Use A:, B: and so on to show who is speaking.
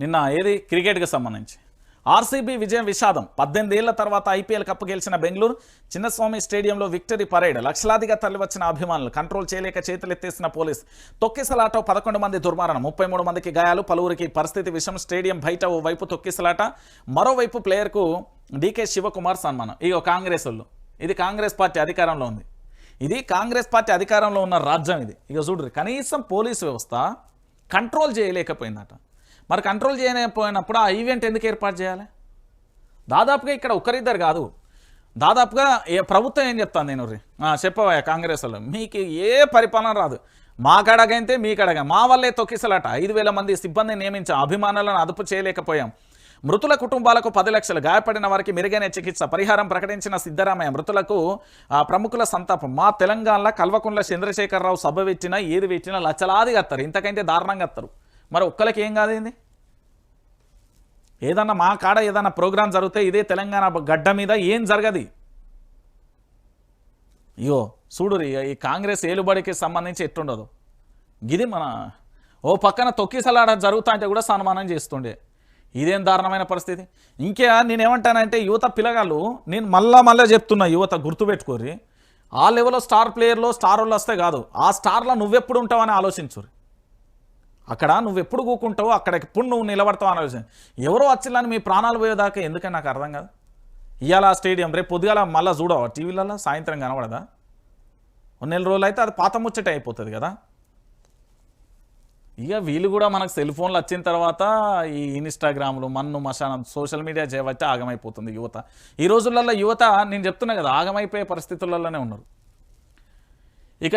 A: నిన్న ఏది? క్రికెట్కి సంబంధించి. ఆర్సీబీ విజయం విషాదం. పద్దెనిమిది ఏళ్ళ తర్వాత ఐపీఎల్ కప్పు గెలిచిన బెంగళూరు చిన్నస్వామి స్టేడియంలో విక్టరీ పరేడ్. లక్షలాదిగా తరలివచ్చిన అభిమానులు కంట్రోల్ చేయలేక చేతులెత్తేసిన పోలీస్ తొక్కిసలాట పదకొండు మంది దుర్మరణం ముప్పై మూడు మందికి గాయాలు పలువురికి పరిస్థితి విషయం స్టేడియం బయట ఓ వైపు తొక్కిసలాట మరోవైపు ప్లేయర్కు డీకే శివకుమార్ సన్మానం. ఇగో కాంగ్రెస్ వాళ్ళు. ఇది కాంగ్రెస్ పార్టీ అధికారంలో ఉంది. ఇది కాంగ్రెస్ పార్టీ అధికారంలో ఉన్న రాజ్యం ఇది. ఇక చూడరు కనీసం పోలీసు వ్యవస్థ కంట్రోల్ చేయలేకపోయిందట. మరి కంట్రోల్ చేయలేకపోయినప్పుడు ఆ ఈవెంట్ ఎందుకు ఏర్పాటు చేయాలి? దాదాపుగా ఇక్కడ ఒకరిద్దరు కాదు. దాదాపుగా ఏ ప్రభుత్వం ఏం చెప్తాను నేను చెప్పవా కాంగ్రెస్ వాళ్ళు? మీకు ఏ పరిపాలన రాదు. మా కడగైతే మీ కడగ మా వల్లే తొక్కిసలాట. ఐదు వేల మంది సిబ్బందిని నియమించాం అభిమానులను అదుపు చేయలేకపోయాం. మృతుల కుటుంబాలకు పది లక్షలు గాయపడిన వారికి మెరుగైన చికిత్స పరిహారం ప్రకటించిన సిద్ధరామయ్య మృతులకు ప్రముఖుల సంతాపం. మా తెలంగాణలో కల్వకుంట్ల చంద్రశేఖరరావు సభ పెట్టినా ఏది పెట్టినా లచ్చలాది కత్తారు. ఇంతకంటే దారుణంగా అత్తారు మరి ఒక్కరికి ఏం కాదేంది ఏదన్నా మా కాడ ఏదన్నా ప్రోగ్రాం జరిగితే ఇదే తెలంగాణ గడ్డ మీద ఏం జరగది? అయ్యో చూడురి ఈ కాంగ్రెస్ ఏలుబడికి సంబంధించి ఎట్టుండదు? గిది మన ఓ పక్కన తొక్కిసలాడ జరుగుతా అంటే కూడా సన్మానం చేస్తుండే. ఇదేం దారుణమైన పరిస్థితి? ఇంకే నేనేమంటానంటే యువత పిల్లగాళ్ళు నేను మళ్ళా మళ్ళీ చెప్తున్నా యువత గుర్తుపెట్టుకోరి ఆ లెవెల్లో స్టార్ ప్లేయర్లో స్టార్ వాళ్ళు వస్తే కాదు ఆ స్టార్లో నువ్వెప్పుడు ఉంటావని ఆలోచించురు అక్కడ నువ్వు ఎప్పుడు కూకుంటావు అక్కడ ఎప్పుడు నువ్వు నిలబడతావు అని ఆలోచన ఎవరో వచ్చిల్లని మీ ప్రాణాలు పోయేదాకా ఎందుకని నాకు అర్థం కాదు. ఇవాళ స్టేడియం రేపు పొద్దుగాల మళ్ళీ చూడవా? టీవీలలో సాయంత్రం కనబడదా? ఒక నెల రోజులు అయితే అది పాత ముచ్చట అయిపోతుంది కదా. ఇక వీళ్ళు కూడా మనకు సెల్ ఫోన్లు వచ్చిన తర్వాత ఈ ఇన్స్టాగ్రామ్లు మన్ను మశానం సోషల్ మీడియా చేయబట్టి ఆగమైపోతుంది యువత. ఈ రోజులలో యువత నేను చెప్తున్నా కదా ఆగమైపోయే పరిస్థితులలోనే ఉన్నారు. ఇక